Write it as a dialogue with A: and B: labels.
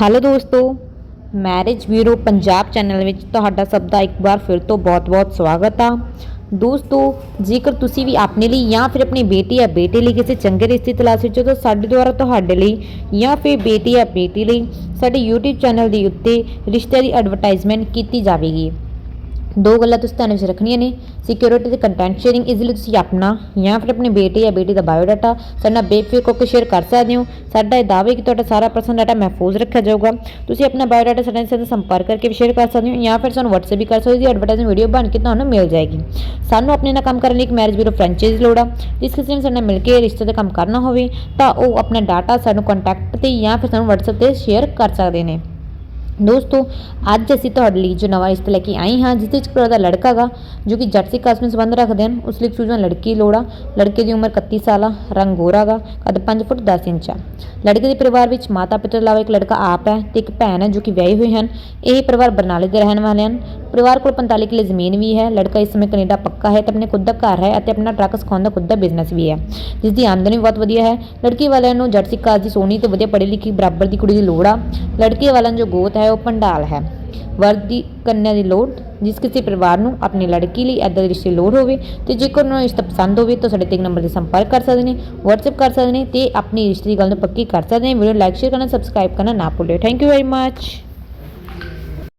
A: Hello ਦੋਸਤੋ, marriage bureau Punjab channel ਵਿੱਚ ਤੁਹਾਡਾ ਸਭ ਦਾ ਇੱਕ ਵਾਰ ਫਿਰ ਤੋਂ ਬਹੁਤ-ਬਹੁਤ ਸਵਾਗਤ ਆ। ਦੋਸਤੋ, ਜੇਕਰ ਤੁਸੀਂ ਵੀ ਆਪਣੇ ਲਈ ਜਾਂ ਫਿਰ ਆਪਣੀ ਬੇਟੀ ਜਾਂ ਬੇਟੇ ਲਈ ਕਿਸੇ ਚੰਗੇ ਰਿਸ਼ਤੇ ਤਲਾਸ਼ ਵਿੱਚ ਹੋ, ਤਾਂ ਸਾਡੇ ਦੁਆਰਾ ਤੁਹਾਡੇ ਲਈ ਜਾਂ ਫਿਰ ਬੇਟੀ ਜਾਂ ਬੇਟੀ ਲਈ ਸਾਡੇ YouTube ਚੈਨਲ ਦੇ ਉੱਤੇ ਰਿਸ਼ਤੇ ਦੀ ਐਡਵਰਟਾਈਜ਼ਮੈਂਟ ਕੀਤੀ ਜਾਵੇਗੀ। ਦੋ ਗੱਲਾਂ ਤੁਸੀਂ ਧਿਆਨ ਵਿੱਚ ਰੱਖਣੀਆਂ ਨੇ। ਸਿਕਿਉਰਿਟੀ ਤੇ ਕੰਟੈਂਟ ਸ਼ੇਅਰਿੰਗ ਇਜ਼ੀਲੀ ਤੁਸੀਂ ਆਪਣਾ ਜਾਂ ਫਿਰ ਆਪਣੇ ਬੇਟੇ ਜਾਂ ਬੇਟੀ ਦਾ ਬਾਇਓਡਾਟਾ ਸਾਡਾ ਨਾਲ ਬੇਫਿਕਰ ਹੋ ਕੇ ਸ਼ੇਅਰ ਕਰ ਸਕਦੇ ਹੋ। ਸਾਡਾ ਇਹ ਦਾਅਵਾ ਹੈ ਕਿ ਤੁਹਾਡਾ ਸਾਰਾ ਪਰਸਨਲ ਡਾਟਾ ਮਹਿਫੂਜ਼ ਰੱਖਿਆ ਜਾਊਗਾ। ਤੁਸੀਂ ਆਪਣਾ ਬਾਇਓਡਾਟਾ ਸਾਡੇ ਨਾਲ ਸੰਪਰਕ ਕਰਕੇ ਵੀ ਸ਼ੇਅਰ ਕਰ ਸਕਦੇ ਹੋ ਜਾਂ ਫਿਰ ਸਾਨੂੰ WhatsApp ਵੀ ਕਰ ਸਕਦੇ ਹੋ ਐਡਵਰਟਾਈਜ਼ਿੰਗ ਵੀਡੀਓ ਬਣ ਕੇ ਤੁਹਾਨੂੰ ਮਿਲ ਜਾਏਗੀ। ਸਾਨੂੰ ਆਪਣੇ ਨਾਲ ਕੰਮ ਕਰਨ ਲਈ ਇੱਕ ਮੈਰਿਜ ਬਿਊਰੋ ਫਰੈਂਚਾਈਜ਼ ਲੋੜ ਆ, ਜਿਸ ਕਿਸੇ ਨੇ ਸਾਡੇ ਨਾਲ ਮਿਲ ਕੇ ਰਿਸ਼ਤੇ ਦਾ ਕੰਮ ਕਰਨਾ ਹੋਵੇ, ਤਾਂ ਉਹ ਆਪਣਾ ਡਾਟਾ ਸਾਨੂੰ ਕੰਟੈਕਟ ਤੇ ਜਾਂ ਫਿਰ ਸਾਨੂੰ WhatsApp ਤੇ ਸ਼ੇਅਰ ਕਰ ਸਕਦੇ ਨੇ। ਦੋਸਤੋ, ਅੱਜ ਅਸੀਂ ਤੁਹਾਡੇ ਲਈ ਜੋ ਨਵਾਂ ਰਿਸ਼ਤਾ ਲੈ ਕੇ ਆਏ ਹਾਂ, ਜਿਸ ਵਿੱਚ ਇੱਕ ਦਾ ਲੜਕਾ ਗਾ, ਜੋ ਕਿ ਜੱਟ ਸਿੱਖ ਕਾਸਟ ਨਾਲ ਸੰਬੰਧ ਰੱਖਦੇ ਹਨ। ਉਸ ਲਈ ਚੂਜਨ ਲੜਕੀ ਲੋੜਾ ਲੜਕੇ ਦੀ ਉਮਰ 31 ਸਾਲ ਆ, ਰੰਗ ਗੋਰਾ ਗਾ, ਕੱਦ 5 ਫੁੱਟ 10 ਇੰਚ ਆ। ਲੜਕੇ ਦੇ ਪਰਿਵਾਰ ਵਿੱਚ ਮਾਤਾ ਪਿਤਾ ਇਲਾਵਾ ਇੱਕ ਲੜਕਾ ਆਪ ਹੈ ਤੇ ਇੱਕ ਭੈਣ ਹੈ, ਜੋ ਕਿ ਵਿਆਹੇ ਹੋਏ ਹਨ। ਇਹ ਪਰਿਵਾਰ ਬਰਨਾਲੇ ਦੇ ਰਹਿਣ ਵਾਲੇ ਹਨ। ਪਰਿਵਾਰ ਕੋਲ 45 ਕਿੱਲੇ ਜ਼ਮੀਨ ਵੀ ਹੈ। ਲੜਕਾ ਇਸ ਸਮੇਂ ਕੈਨੇਡਾ ਪੱਕਾ ਹੈ ਤੇ ਆਪਣੇ ਖੁਦ ਦਾ ਘਰ ਹੈ ਅਤੇ ਆਪਣਾ ਟਰੱਕ ਸਿਖਾਉਣ ਦਾ ਖੁਦ ਦਾ ਬਿਜ਼ਨਸ ਵੀ ਹੈ। ਜਿਸ ਦੀ ਆਮਦਨੀ ਬਹੁਤ ਵਧੀਆ ਹੈ। ਲੜਕੀ ਵਾਲਿਆਂ ਨੂੰ ਜੱਟ ਸਿੱਖ ਕਾਸਟ ਦੀ ਸੋਹਣੀ ਤੇ ਵਧੀਆ ਪੜ੍ਹੀ ਲਿਖੀ ਬਰਾਬਰ ਦੀ ਕੁੜੀ ਦੀ ਲੋੜ ਆ। ਲੜਕੇ ਵਾਲਿਆਂ ਨੂੰ ਜੋ ਗੋਤ ਹੈ ਉਹ ਪੰਡਾਲ ਹੈ। ਵਰਦ ਦੀ ਕੰਨਿਆ ਦੀ ਲੋੜ, ਜਿਸ ਕਿਸੇ ਪਰਿਵਾਰ ਨੂੰ ਆਪਣੀ ਲੜਕੀ ਲਈ ਐਦਾਂ ਦੇ ਰਿਸ਼ਤੇ ਲੋੜ ਹੋਵੇ ਤੇ ਜੇਕਰ ਉਹਨਾਂ ਨੂੰ ਰਿਸ਼ਤਾ ਪਸੰਦ ਹੋਵੇ ਤਾਂ ਸਾਡੇ ਤੇ ਨੰਬਰ ਤੇ ਸੰਪਰਕ ਕਰ ਸਕਦੇ ਨੇ, WhatsApp ਕਰ ਸਕਦੇ ਨੇ ਤੇ ਆਪਣੀ ਰਿਸ਼ਤੇ ਦੀ ਗੱਲ ਨੂੰ ਪੱਕੀ ਕਰ ਸਕਦੇ ਨੇ। ਵੀਡੀਓ ਲਾਈਕ ਸ਼ੇਅਰ ਕਰਨਾ ਸਬਸਕ੍ਰਾਈਬ ਕਰਨਾ ਨਾ ਭੁੱਲਿਓ। Thank you very much